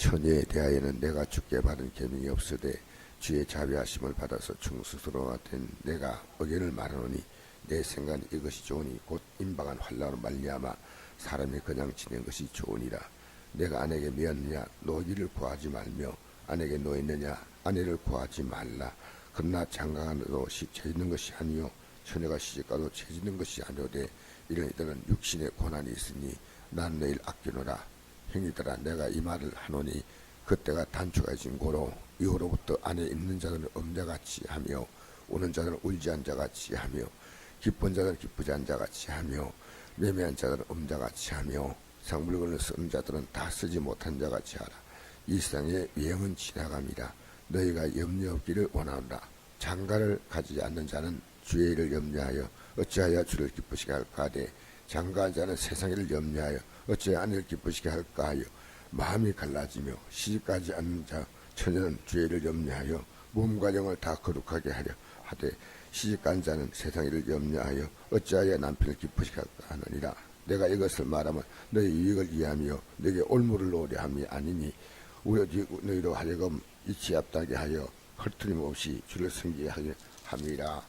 처녀에 대하여는 내가 주께 받은 계명이 없으되 주의 자비하심을 받아서 충스스로가 된 내가 의견을 말하노니 내 생각은 이것이 좋으니 곧 임박한 환란으로 말미암아 사람이 그냥 지낸 것이 좋으니라. 내가 아내에게 미었느냐? 노기를 구하지 말며 아내에게 노했느냐? 아내를 구하지 말라. 그러나 장가가도 죄 짓는 것이 아니요. 처녀가 시집가도 죄 짓는 것이 아니오되 이런 이들은 육신의 고난이 있으니 난 너희를 아끼노라 형이들아 내가 이 말을 하노니 그때가 단축해진 고로 이후로부터 안에 있는 자들은 엄자같이 하며 우는 자들은 울지 않은 자같이 하며 기쁜 자들은 기쁘지 않은 자같이 하며 매매한 자들은 엄자같이 하며 상물건을 쓰는 자들은 다 쓰지 못한 자같이 하라. 이 세상의 유행은 지나갑니다. 너희가 염려 없기를 원하노라 장가를 가지지 않는 자는 주의 일을 염려하여 어찌하여 주를 기쁘시게 할까 하되 장가한 자는 세상 일을 염려하여 어찌하여 아내를 기쁘시게 할까 하여 마음이 갈라지며 시집가지 않는 자 처녀는 일을 염려하여 몸과 영을 다 거룩하게 하려 하되 시집간 자는 세상 일을 염려하여 어찌하여 남편을 기쁘시게 할까 하느니라. 내가 이것을 말하면 너희 유익을 위하며 너에게 올무를 놓으려 함이 아니니 오로지 너희로 하여금 이치 앞다게 하여 헐트림 없이 주를 섬기게 하려 함이라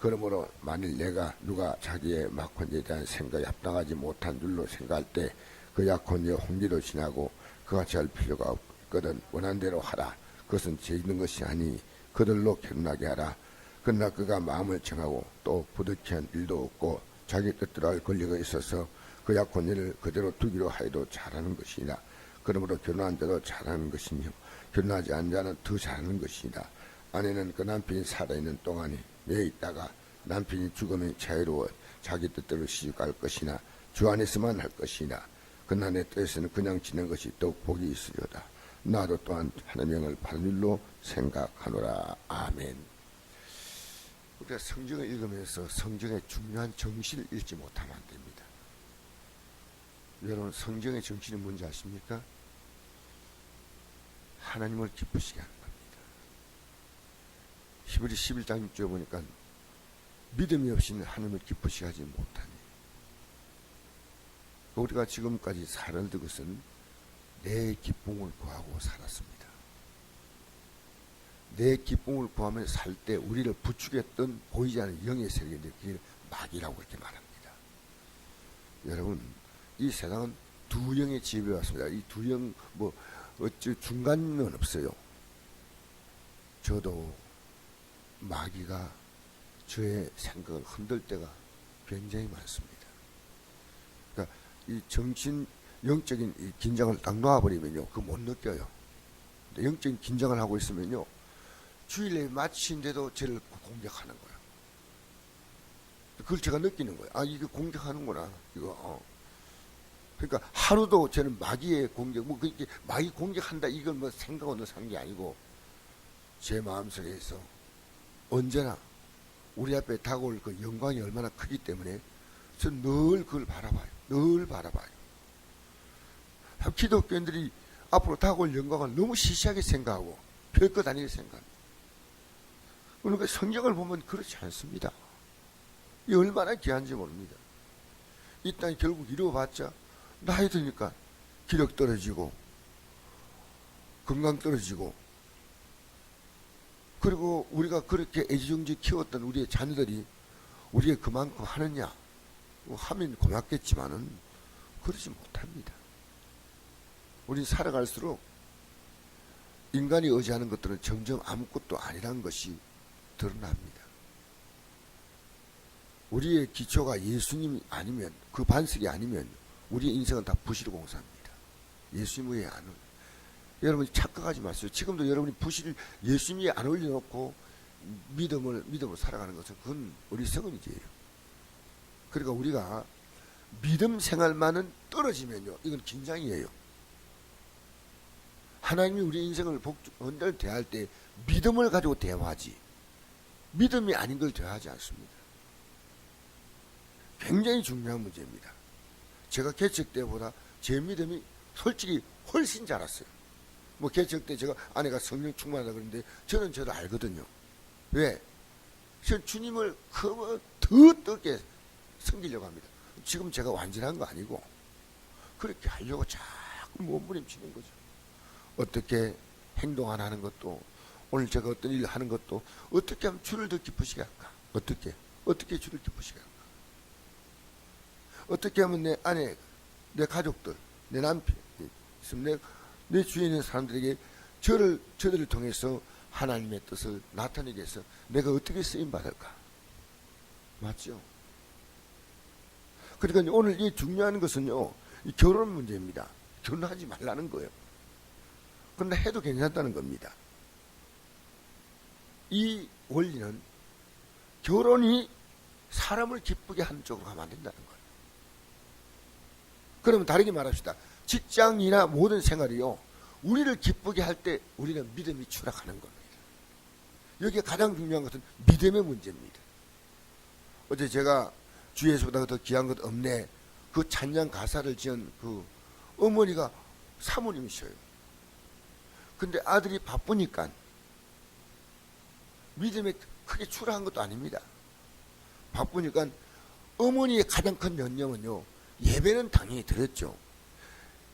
그러므로 만일 내가 누가 자기의 막혼에 대한 생각에 합당하지 못한 줄로 생각할 때 그 약혼이 홍기로 지나고 그같이 할 필요가 없거든 원한 대로 하라. 그것은 죄 있는 것이 아니 그들로 결혼하게 하라. 그러나 그가 마음을 정하고 또 부득이한 일도 없고 자기 뜻대로 할 권리가 있어서 그 약혼일을 그대로 두기로 하여도 잘하는 것이니라. 그러므로 결혼한 자도 잘하는 것이며 결혼하지 않은 자는 더 잘하는 것이니라. 아내는 그 남편이 살아있는 동안에 매 있다가 남편이 죽으면 자유로워 자기 뜻대로 시집갈 것이나 주 안에서만 할 것이나 그러나 내 뜻에서는 그냥 지낸 것이 더욱 복이 있으려다. 나도 또한 하나님의 영을 바른 일로 생각하노라. 아멘. 우리가 성경을 읽으면서 성경의 중요한 정신을 읽지 못하면 안 됩니다. 여러분 성경의 정신이 뭔지 아십니까? 하나님을 기쁘시게 하는 히브리 11장 6절에 보니까 믿음이 없이는 하나님을 기쁘시게 하지 못하니 우리가 지금까지 살은 것은 내 기쁨을 구하고 살았습니다. 내 기쁨을 구하며 살 때 우리를 부추겼던 보이지 않는 영의 세계인데 그게 마귀라고 이렇게 말합니다. 여러분 이 세상은 두 영의 지배 왔습니다. 이 두 영 뭐 어찌 중간은 없어요. 저도 마귀가 저의 생각을 흔들 때가 굉장히 많습니다. 그러니까 이 정신 영적인 이 긴장을 딱 놓아버리면요, 그거 못 느껴요. 영적인 긴장을 하고 있으면요, 주일에 마치인데도 저를 공격하는 거야. 그걸 제가 느끼는 거예요. 아, 이거 공격하는구나. 이거, 어. 그러니까 하루도 저는 마귀의 공격, 뭐, 그렇게 마귀 공격한다, 이걸 뭐 생각 없는 산게 아니고, 제 마음속에서 언제나 우리 앞에 다가올 그 영광이 얼마나 크기 때문에 저는 늘 그걸 바라봐요. 늘 바라봐요. 기독교인들이 앞으로 다가올 영광을 너무 시시하게 생각하고 별것 아니게 생각합니다. 그러니까 성경을 보면 그렇지 않습니다. 이 얼마나 귀한지 모릅니다. 이 땅이 결국 이루어봤자 나이 드니까 기력 떨어지고 건강 떨어지고 그리고 우리가 그렇게 애지중지 키웠던 우리의 자녀들이 우리에 그만큼 하느냐 뭐 하면 고맙겠지만은 그러지 못합니다. 우리 살아갈수록 인간이 의지하는 것들은 점점 아무것도 아니라는 것이 드러납니다. 우리의 기초가 예수님이 아니면 그 반석이 아니면 우리의 인생은 다 부실 공사입니다. 예수님 외에 안 올. 여러분이 착각하지 마세요. 지금도 여러분이 부실 예수님이 안 올려놓고 믿음을 믿음으로 살아가는 것은 그건 어리석은 일이에요. 그러니까 우리가 믿음 생활만은 떨어지면요, 이건 긴장이에요. 하나님이 우리 인생을 복원을 대할 때 믿음을 가지고 대화하지 믿음이 아닌 걸 대화하지 않습니다. 굉장히 중요한 문제입니다. 제가 개척 때보다 제 믿음이 솔직히 훨씬 자랐어요. 뭐 개척 때 제가 아내가 성령 충만하다 그러는데 저는 저를 알거든요. 왜? 전 주님을 더 뜨겁게 섬기려고 합니다. 지금 제가 완전한 거 아니고 그렇게 하려고 자꾸 몸부림치는 거죠. 어떻게 행동 안 하는 것도 오늘 제가 어떤 일 하는 것도 어떻게 하면 주를 더 기쁘시게 할까? 어떻게? 어떻게 주를 기쁘시게 할까? 어떻게 하면 내 아내, 내 가족들, 내 남편, 내, 내 주위에 있는 사람들에게 저를, 저들을 통해서 하나님의 뜻을 나타내기 위해서 내가 어떻게 쓰임 받을까? 맞죠? 그러니까 오늘 이 중요한 것은요, 이 결혼 문제입니다. 결혼하지 말라는 거예요. 그런데 해도 괜찮다는 겁니다. 이 원리는 결혼이 사람을 기쁘게 하는 쪽으로 가면 안 된다는 거예요. 그러면 다르게 말합시다. 직장이나 모든 생활이요. 우리를 기쁘게 할 때 우리는 믿음이 추락하는 겁니다. 여기에 가장 중요한 것은 믿음의 문제입니다. 어제 제가 주에서보다 더 귀한 것 없네. 그 찬양 가사를 지은 그 어머니가 사모님이셔요. 근데 아들이 바쁘니까 믿음에 크게 추락한 것도 아닙니다. 바쁘니까 어머니의 가장 큰 연념은요. 예배는 당연히 드렸죠.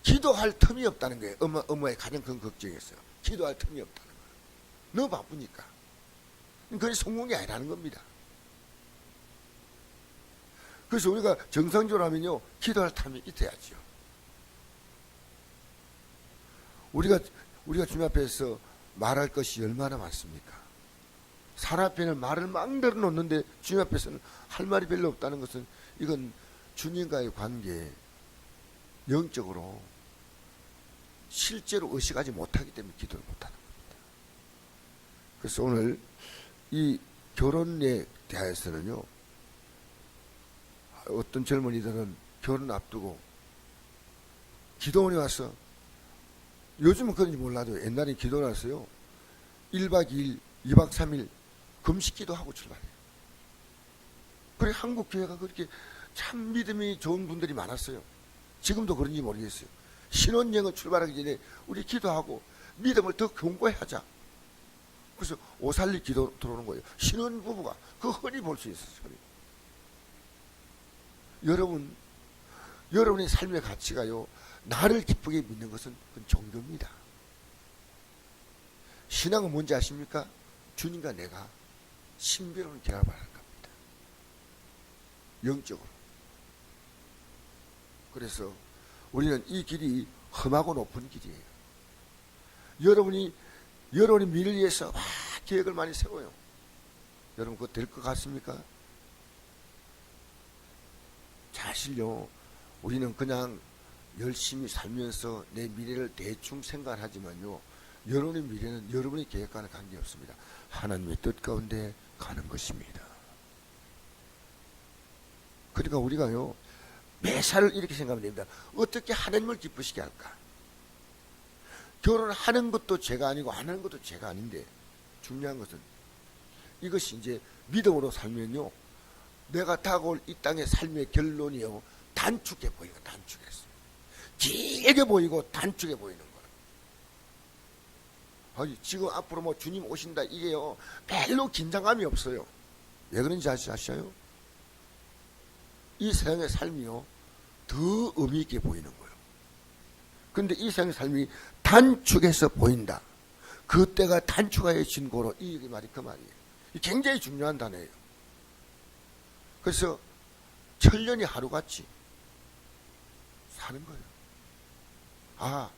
기도할 틈이 없다는 거예요. 엄마, 엄마의 가장 큰 걱정이었어요. 기도할 틈이 없다는 거예요. 너무 바쁘니까. 그게 성공이 아니라는 겁니다. 그래서 우리가 정상적으로 하면요. 기도할 틈이 있어야죠. 우리가, 우리가 주님 앞에서 말할 것이 얼마나 많습니까? 사람 앞에는 말을 막 늘어놓는데 주님 앞에서는 할 말이 별로 없다는 것은 이건 주님과의 관계 영적으로 실제로 의식하지 못하기 때문에 기도를 못하는 겁니다. 그래서 오늘 이 결혼에 대해서는요 어떤 젊은이들은 결혼 앞두고 기도원에 와서 요즘은 그런지 몰라도 옛날에 기도를 했어요 1박 2일 2박 3일 금식 기도 하고 출발해요. 그래 한국 교회가 그렇게 참 믿음이 좋은 분들이 많았어요. 지금도 그런지 모르겠어요. 신혼여행을 출발하기 전에 우리 기도하고 믿음을 더 견고해하자. 그래서 오살리 기도 들어오는 거예요. 신혼부부가 그 허리 볼수 있어요. 허리. 여러분, 여러분의 삶의 가치가요. 나를 기쁘게 믿는 것은 그건 종교입니다. 신앙은 뭔지 아십니까? 주님과 내가 신비로운 결합을 하는 겁니다. 영적으로. 그래서 우리는 이 길이 험하고 높은 길이에요. 여러분이 여러분의 미래를 위해서 막 계획을 많이 세워요. 여러분 그거 될 것 같습니까? 사실요. 우리는 그냥 열심히 살면서 내 미래를 대충 생각하지만요. 여러분의 미래는 여러분의 계획과는 관계없습니다. 하나님의 뜻 가운데 가는 것입니다. 그러니까 우리가요, 매사를 이렇게 생각하면 됩니다. 어떻게 하나님을 기쁘시게 할까? 결혼하는 것도 죄가 아니고 안 하는 것도 죄가 아닌데 중요한 것은 이것이 이제 믿음으로 살면요, 내가 다가올 이 땅의 삶의 결론이요, 단축해 보이고 단축해서. 길게 보이고 단축해 보이는 거예요. 아니, 지금 앞으로 뭐 주님 오신다 이게요 별로 긴장감이 없어요. 왜 그런지 아시, 아시요? 이 세상의 삶이요 더 의미 있게 보이는 거예요. 근데 이 세상의 삶이 단축해서 보인다. 그때가 단축하여진 거로 이 말이 그 말이에요. 굉장히 중요한 단어예요. 그래서 천년이 하루같이 사는 거예요. 아,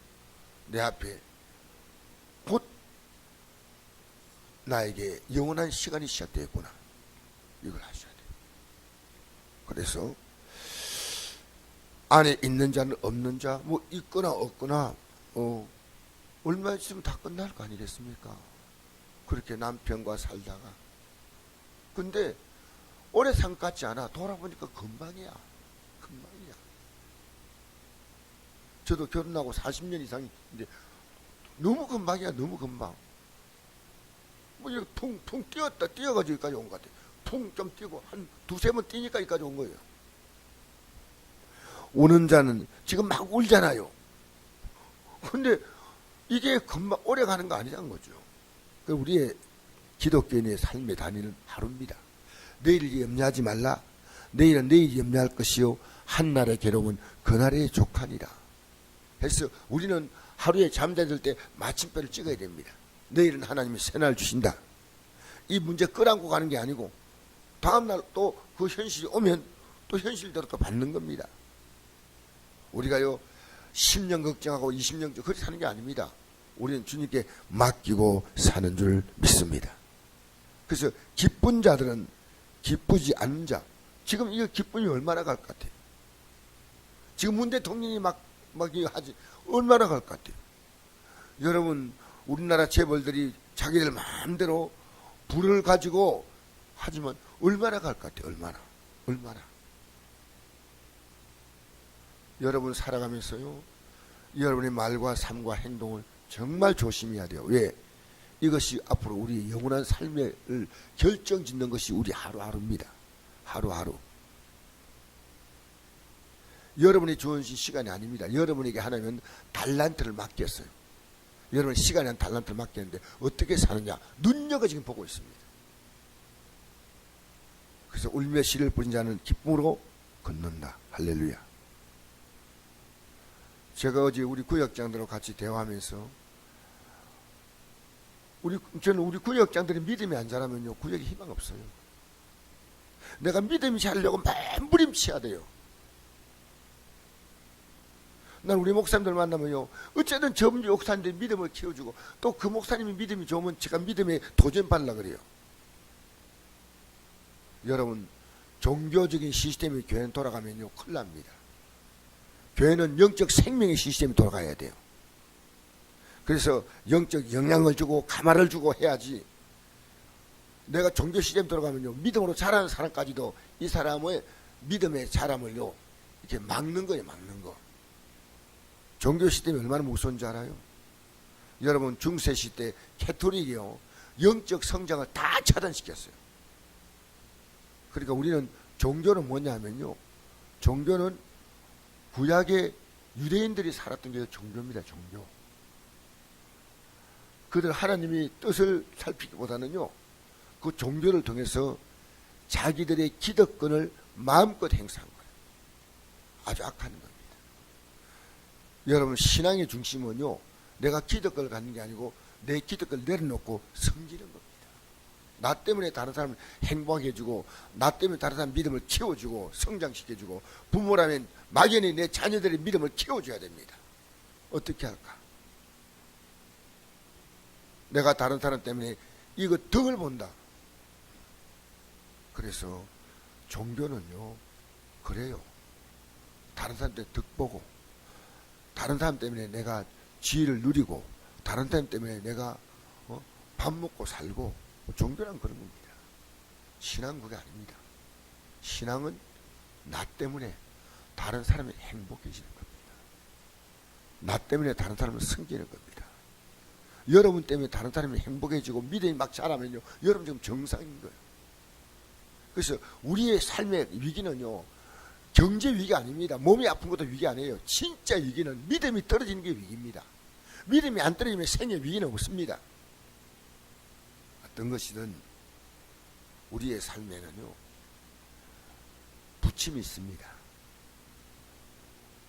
내 앞에 곧 나에게 영원한 시간이 시작되었구나. 이걸 하셔야 돼요. 그래서 안에 있는 자는 없는 자, 뭐 있거나 없거나, 어, 얼마 있으면 다 끝날 거 아니겠습니까? 그렇게 남편과 살다가. 근데 오래 산것 같지 않아. 돌아보니까 금방이야. 금방이야. 저도 결혼하고 40년 이상인데 너무 금방이야. 너무 금방. 뭐 이렇게 퉁퉁 뛰었다 뛰어가지고 여기까지 온 것 같아. 퉁 좀 뛰고 한 두세 번 뛰니까 여기까지 온 거예요. 오는 자는 지금 막 울잖아요. 근데 이게 금방 오래 가는 거 아니란 거죠. 그 우리의 기독교인의 삶의 단위는 하루입니다. 내일을 염려하지 말라. 내일은 내일 염려할 것이요. 한날의 괴로움은 그날의 족하니라. 그래서 우리는 하루에 잠자들 때 마침표를 찍어야 됩니다. 내일은 하나님이 새날 주신다. 이 문제 끌안고 가는 게 아니고 다음날 또 그 현실이 오면 또 현실대로 또 받는 겁니다. 우리가요 10년 걱정하고 20년 그렇게 사는 게 아닙니다. 우리는 주님께 맡기고 사는 줄 믿습니다. 그래서 기쁜 자들은 기쁘지 않는 자. 지금 이거 기쁨이 얼마나 갈 것 같아요? 지금 문 대통령이 막, 막 이거 하지, 얼마나 갈 것 같아요? 여러분, 우리나라 재벌들이 자기들 마음대로 불을 가지고 하지만 얼마나 갈 것 같아요? 얼마나? 얼마나? 여러분 살아가면서요, 여러분의 말과 삶과 행동을 정말 조심해야 돼요. 왜? 이것이 앞으로 우리 영원한 삶을 결정 짓는 것이 우리 하루하루입니다. 하루하루. 여러분이 주어진 시간이 아닙니다. 여러분에게 하나님은 달란트를 맡겼어요. 여러분 시간에 한 달란트를 맡겼는데 어떻게 사느냐 눈여겨 지금 보고 있습니다. 그래서 울며 씨를 뿌린 자는 기쁨으로 걷는다. 할렐루야. 제가 어제 우리 구역장들과 같이 대화하면서 우리 저는 우리 구역장들이 믿음이 안 자라면요 구역에 희망 없어요. 내가 믿음이 자려고 맨부림쳐야 돼요. 난 우리 목사님들 만나면요 어쨌든 전부 목사님들 믿음을 키워주고 또 그 목사님이 믿음이 좋으면 제가 믿음에 도전 받라 그래요. 여러분 종교적인 시스템이 교회는 돌아가면요 큰일 납니다. 교회는 영적 생명의 시스템이 돌아가야 돼요. 그래서 영적 영향을 주고 가마를 주고 해야지 내가 종교 시스템 들어가면요 믿음으로 자라는 사람까지도 이 사람의 믿음의 자람을요 이렇게 막는 거예요 막는 거. 종교 시스템이 얼마나 무서운 줄 알아요? 여러분 중세 시대 캐토릭이요 영적 성장을 다 차단시켰어요. 그러니까 우리는 종교는 뭐냐면요 종교는 구약의 유대인들이 살았던 게 종교입니다 종교 그들 하나님이 뜻을 살피기보다는요 그 종교를 통해서 자기들의 기득권을 마음껏 행사한 거예요. 아주 악한 겁니다. 여러분 신앙의 중심은요 내가 기득권을 갖는 게 아니고 내 기득권을 내려놓고 섬기는 겁니다. 나 때문에 다른 사람을 행복하게 해주고 나 때문에 다른 사람 믿음을 키워주고 성장시켜주고 부모라면 막연히 내 자녀들의 믿음을 키워줘야 됩니다. 어떻게 할까? 내가 다른 사람 때문에 이거 덕을 본다. 그래서 종교는요, 그래요. 다른 사람 때문에 덕 보고, 다른 사람 때문에 내가 지위를 누리고, 다른 사람 때문에 내가 어? 밥 먹고 살고, 종교란 그런 겁니다. 신앙 그게 아닙니다. 신앙은 나 때문에 다른 사람이 행복해지는 겁니다. 나 때문에 다른 사람을 섬기는 겁니다. 여러분 때문에 다른 사람이 행복해지고 믿음이 막 자라면요. 여러분 지금 정상인 거예요. 그래서 우리의 삶의 위기는요. 경제 위기가 아닙니다. 몸이 아픈 것도 위기 아니에요. 진짜 위기는 믿음이 떨어지는 게 위기입니다. 믿음이 안 떨어지면 생의 위기는 없습니다. 어떤 것이든 우리의 삶에는요. 부침이 있습니다.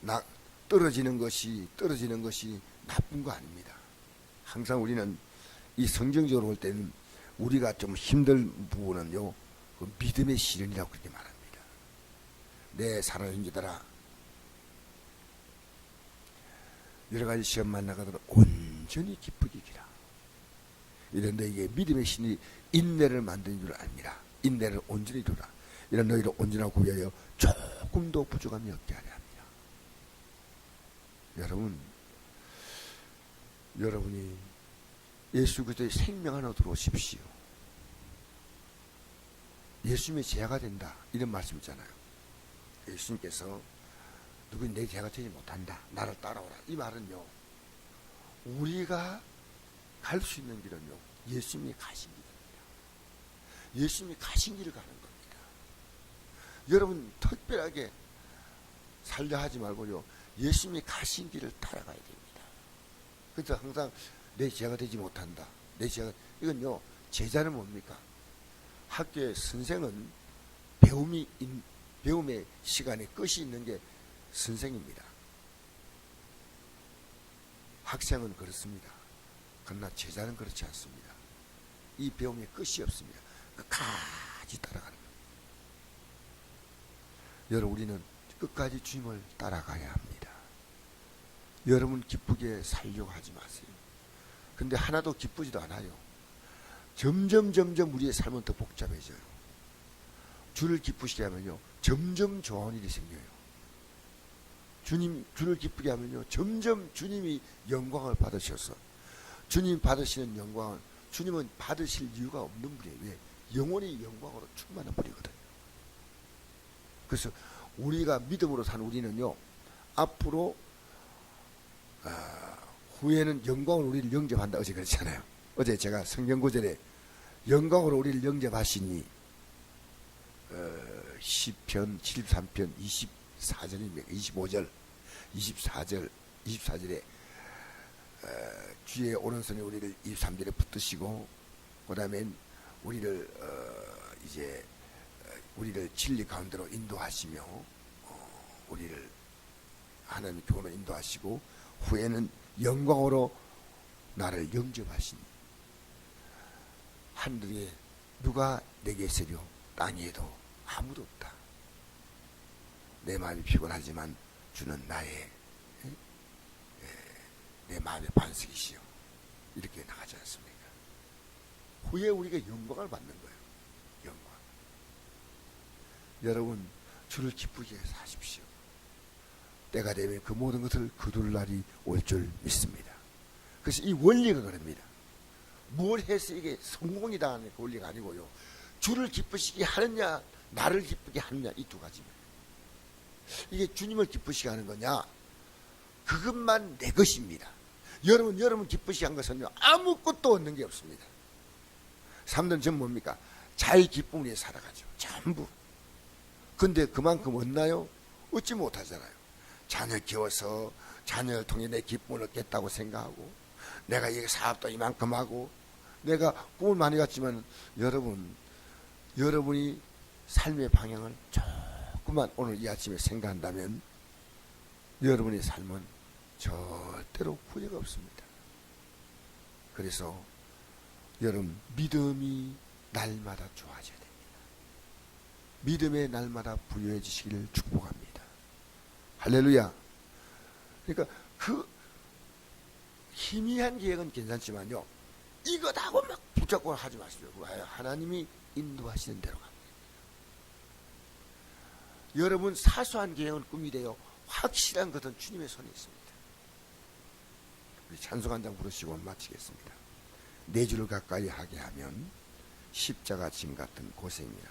나 떨어지는 것이 떨어지는 것이 나쁜 거 아닙니다. 항상 우리는 이 성경적으로 볼 때는 우리가 좀 힘들 부분은요, 그 믿음의 시련이라고 그렇게 말합니다. 내 사랑하는 자들아, 여러 가지 시험 만나가도록 온전히 기쁘게 기라. 이런 너에게 믿음의 신이 인내를 만드는 줄 압니다. 인내를 온전히 두라. 이런 너희를 온전하고 위하여 조금도 부족함이 없게 하려 합니다. 여러분, 여러분이 예수 그리스도의 생명 안으로 들어오십시오. 예수님의 제가 된다. 이런 말씀 있잖아요. 예수님께서 누구는 내 제가 되지 못한다. 나를 따라오라. 이 말은요. 우리가 갈 수 있는 길은요. 예수님이 가신 길입니다. 예수님이 가신 길을 가는 겁니다. 여러분 특별하게 살려 하지 말고요. 예수님이 가신 길을 따라가야 됩니다. 그래서 항상 내 제가 되지 못한다. 내 제가 이건요 제자는 뭡니까? 학교의 선생은 배움이 인, 배움의 시간에 끝이 있는 게 선생입니다. 학생은 그렇습니다. 그러나 제자는 그렇지 않습니다. 이 배움에 끝이 없습니다. 끝까지 따라가는 거예요. 여러분 우리는 끝까지 주님을 따라가야 합니다. 여러분 기쁘게 살려고 하지 마세요. 근데 하나도 기쁘지도 않아요. 점점 점점 우리의 삶은 더 복잡해져요. 주를 기쁘시게 하면요. 점점 좋은 일이 생겨요. 주님 주를 기쁘게 하면요. 점점 주님이 영광을 받으셔서 주님 받으시는 영광은 주님은 받으실 이유가 없는 분이에요. 왜? 영원히 영광으로 충만한 분이거든요. 그래서 우리가 믿음으로 산 우리는요. 앞으로 아, 후에는 영광을 우리를 영접한다 어제 그랬잖아요. 어제 제가 성경 구절에 영광으로 우리를 영접하시니 어, 10편 73편 24절입니다. 25절 24절 24절에 어, 주의 오른손에 우리를 23절에 붙드시고 그 다음엔 우리를 어, 이제 어, 우리를 진리 가운데로 인도하시며 어, 우리를 하나님의 교훈으로 인도하시고 후에는 영광으로 나를 영접하시니 하늘에 누가 내게 있으려 땅에도 아무도 없다. 내 마음이 피곤하지만 주는 나의 내 마음의 반석이시여 이렇게 나가지 않습니까? 후에 우리가 영광을 받는 거예요. 영광. 여러분 주를 기쁘게 사십시오. 때가 되면 그 모든 것을 거둘 날이 올 줄 믿습니다. 그래서 이 원리가 그럽니다. 뭘 해서 이게 성공이다 하는 그 원리가 아니고요. 주를 기쁘시게 하느냐, 나를 기쁘게 하느냐 이 두 가지입니다. 이게 주님을 기쁘시게 하는 거냐? 그것만 내 것입니다. 여러분, 여러분 기쁘시게 한 것은요, 아무것도 얻는 게 없습니다. 사람들은 전 뭡니까? 자기 기쁨 위에 살아가죠. 전부. 근데 그만큼 얻나요? 얻지 못하잖아요. 자녀 키워서 자녀를 통해 내 기쁨을 얻겠다고 생각하고 내가 이 사업도 이만큼 하고 내가 꿈을 많이 갔지만 여러분 여러분이 삶의 방향을 조금만 오늘 이 아침에 생각한다면 여러분의 삶은 절대로 후회가 없습니다. 그래서 여러분 믿음이 날마다 좋아져야 됩니다. 믿음의 날마다 부유해지시기를 축복합니다. 할렐루야. 그러니까 그 희미한 계획은 괜찮지만요. 이것하고 막 붙잡고 하지 마십시오. 왜? 하나님이 인도하시는 대로 갑니다. 여러분 사소한 계획은 꿈이 되어 확실한 것은 주님의 손에 있습니다. 우리 찬송 한장 부르시고 마치겠습니다. 내 주를 가까이 하게 하면 십자가 짐 같은 고생이라